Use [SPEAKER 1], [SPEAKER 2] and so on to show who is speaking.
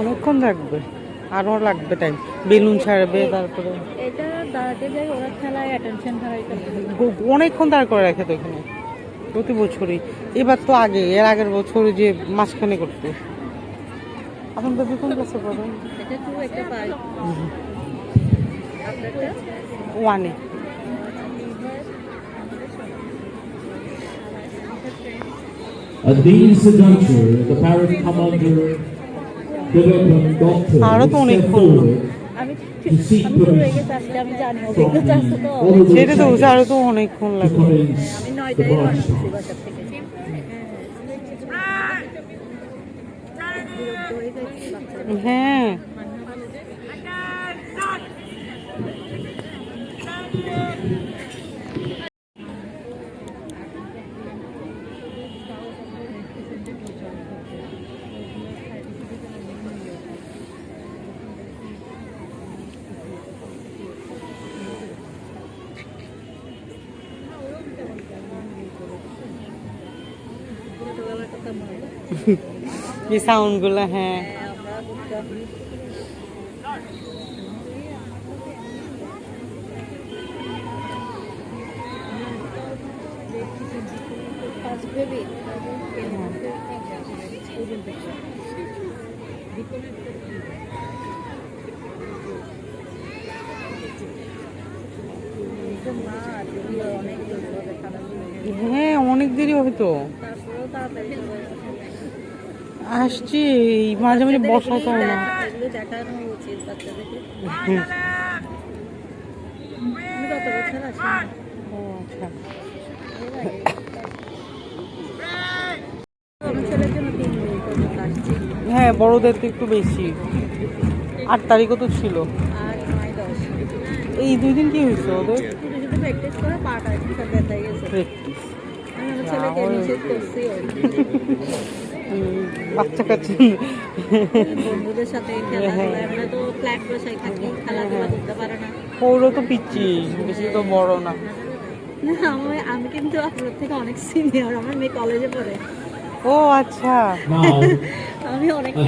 [SPEAKER 1] অনেকক্ষণ থাকবে আরও লাগবে টাইম বেলুন ছাড়বে তারপরে অনেকক্ষণ দাঁড় করে রাখে তো এখানে প্রতি বছরই। এবার তো আগে এর আগের বছর যে মাঝখানে করতো। এখন বেবি কোন ক্লাসে পড়ে?
[SPEAKER 2] এটা টু একটা পাই।
[SPEAKER 1] ওয়ানে
[SPEAKER 3] At these juncture, the development doctor
[SPEAKER 1] আরও তো
[SPEAKER 2] হয়ে
[SPEAKER 3] of
[SPEAKER 1] সেটা তো আরও তো অনেকক্ষণ লাগবে
[SPEAKER 3] commence
[SPEAKER 2] আমি
[SPEAKER 3] the
[SPEAKER 2] নয়টায় রওনা
[SPEAKER 3] march.
[SPEAKER 2] করছি বাসার থেকে বিরক্ত হয়ে যাচ্ছি বাচ্চারা।
[SPEAKER 1] হ্যাঁ
[SPEAKER 2] ছোটবেলার কথা মনে
[SPEAKER 1] এই সাউন্ডগুলো হ্যাঁ
[SPEAKER 2] হ্যাঁ।
[SPEAKER 1] হ্যাঁ অনেক দেরি হয়তো আসছি মাঝে মাঝে বসা যায় না। আচ্ছা। হ্যাঁ বড়দের তো একটু বেশি। আট তারিখও তো ছিল। এই দুই দিন কি হয়েছে ওদের?
[SPEAKER 2] ছেলেকে নিষেধ করছি
[SPEAKER 1] বাচ্চা কাচ্চা।
[SPEAKER 2] বন্ধুদের সাথে খেলাধুলা আমরা তো ফ্ল্যাট বসাই থাকি খেলাধুলা করতে পারে না।
[SPEAKER 1] পৌর তো পিচ্ছি বেশি তো বড় না।
[SPEAKER 2] না, আমি আমি কিন্তু আপনার থেকে অনেক সিনিয়র আমার মেয়ে কলেজে পড়ে।
[SPEAKER 1] ও আচ্ছা।
[SPEAKER 2] আমি অনেকটাই